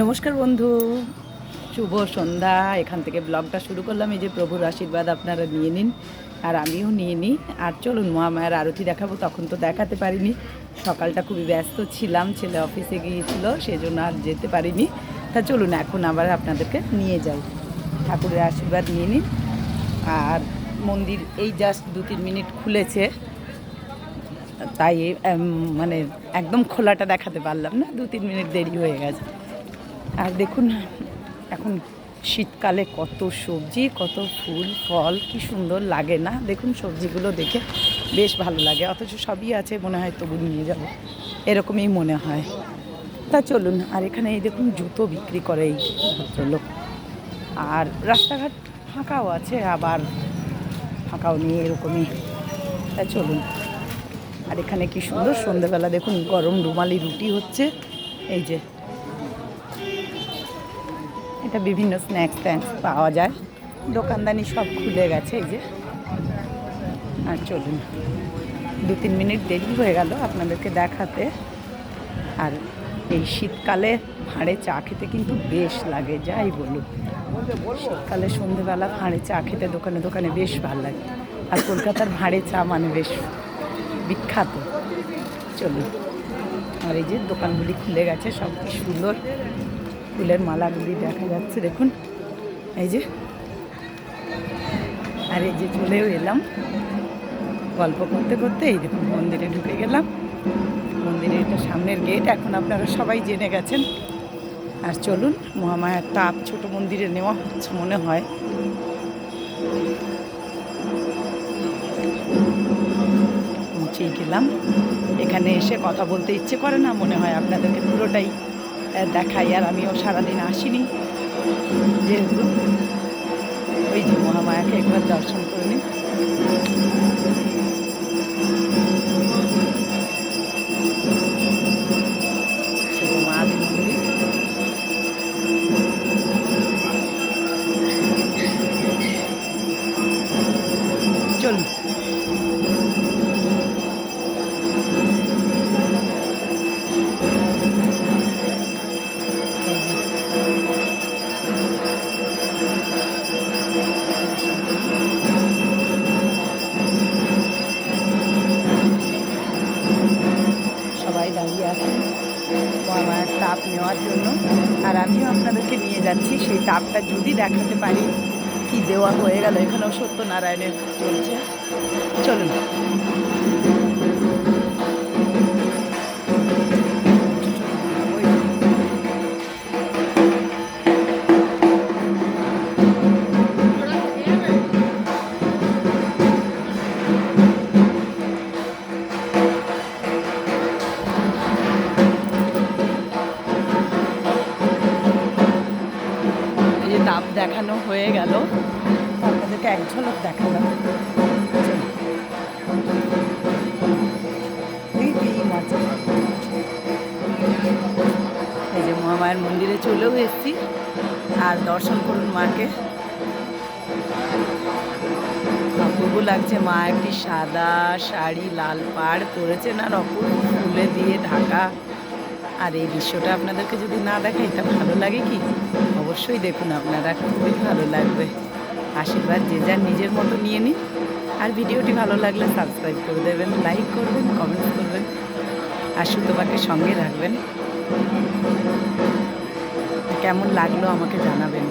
নমস্কার বন্ধু। শুভ সন্ধ্যা। এখান থেকে ব্লগটা শুরু করলাম। এই যে প্রভুর আশীর্বাদ আপনারা নিয়ে নিন, আর আমিও নিয়ে নিই। আর চলুন, মহামায়ার আরতি দেখাবো। তখন তো দেখাতে পারিনি। সকালটা খুবই ব্যস্ত ছিলাম, ছেলে অফিসে গিয়েছিল, সেজন্য আর যেতে পারিনি। তা চলুন, এখন আবার আপনাদেরকে নিয়ে যাই। ঠাকুরের আশীর্বাদ নিয়ে নিন। আর মন্দির এই জাস্ট দু তিন মিনিট খুলেছে। তাই মানে একদম খোলাটা দেখাতে পারলাম না। দু তিন মিনিট দেরি হয়ে গেছে। আর দেখুন, এখন শীতকালে কত সবজি, কত ফুল, ফল, কি সুন্দর লাগে না? দেখুন সবজিগুলো দেখে বেশ ভালো লাগে। অথচ সবই আছে মনে হয় তবু নিয়ে যাব। এরকমই মনে হয়। তা চলুন, আর এখানে এই দেখুন জুতো বিক্রি করে এই ভদ্রলোক। আর রাস্তাঘাট ফাঁকাও আছে, আবার ফাঁকাও নিয়ে এরকমই। তা চলুন। আর এখানে কি সুন্দর, সন্ধেবেলা দেখুন গরম রুমালি রুটি হচ্ছে। এই যে এটা বিভিন্ন স্ন্যাক্স ট্যাক্স পাওয়া যায়। দোকানদানি সব খুলে গেছে এই যে। আর চলুন, দু তিন মিনিট দেরি হয়ে গেল আপনাদেরকে দেখাতে। আর এই শীতকালে ভাঁড়ে চা খেতে কিন্তু বেশ লাগে, যাই বলুন। শীতকালে সন্ধেবেলা ভাঁড়ে চা খেতে দোকানে দোকানে বেশ ভালো লাগে। আর কলকাতার ভাঁড়ে চা মানে বেশ বিখ্যাত। চলুন, আর এই যে দোকানগুলি খুলে গেছে সব কি সুন্দর। ফুলের মালাগুলি দেখা যাচ্ছে, দেখুন। এই যে। আর এই যে চলেও এলাম। গল্প করতে করতে এই দেখুন, মন্দিরে ঢুকে গেলাম। মন্দিরের এটা সামনের গেট এখন আপনারা সবাই জেনে গেছেন। আর চলুন মহামায়ার তাপ ছোট মন্দিরে নেওয়া হচ্ছে মনে হয়। পৌঁছেই গেলাম। এখানে এসে কথা বলতে ইচ্ছে করে না, মনে হয় আপনাদেরকে পুরোটাই। দেখাই আর আমিও সারাদিন আসিনি। যেহেতু ওই যে মহামায়াকে একবার দর্শন করে নিই তাপ নেওয়ার জন্য। আর আমিও আপনাদেরকে নিয়ে যাচ্ছি। সেই তাপটা যদি দেখাতে পারি, কি দেওয়া হয়ে গেল? এখানেও সত্যনারায়ণের চলছে। চলুন। দেখানো হয়ে গেল। আপনাদেরকে এক ঝলক দেখালাম। এই যে মহামায়ের মন্দিরে চলেও এসেছি। আর দর্শন করুন মাকে। অপূর্ব লাগছে মা একটি সাদা শাড়ি, লাল পাড় পরেছেন আর অপূর্ব ফুলে দিয়ে ঢাকা আর এই দৃশ্যটা আপনাদেরকে যদি না দেখাই, তা ভালো লাগে কি? অবশ্যই দেখুন আপনারা, খুবই ভালো লাগবে। আশীর্বাদ যে যার নিজের মতো নিয়ে নিন। আর ভিডিওটি ভালো লাগলে সাবস্ক্রাইব করে দেবেন, লাইক করবেন কমেন্ট করবেন, আর সুতোবাকে সঙ্গে রাখবেন। কেমন লাগল আমাকে জানাবেন।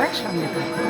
সুতোপার সঙ্গে থাকুন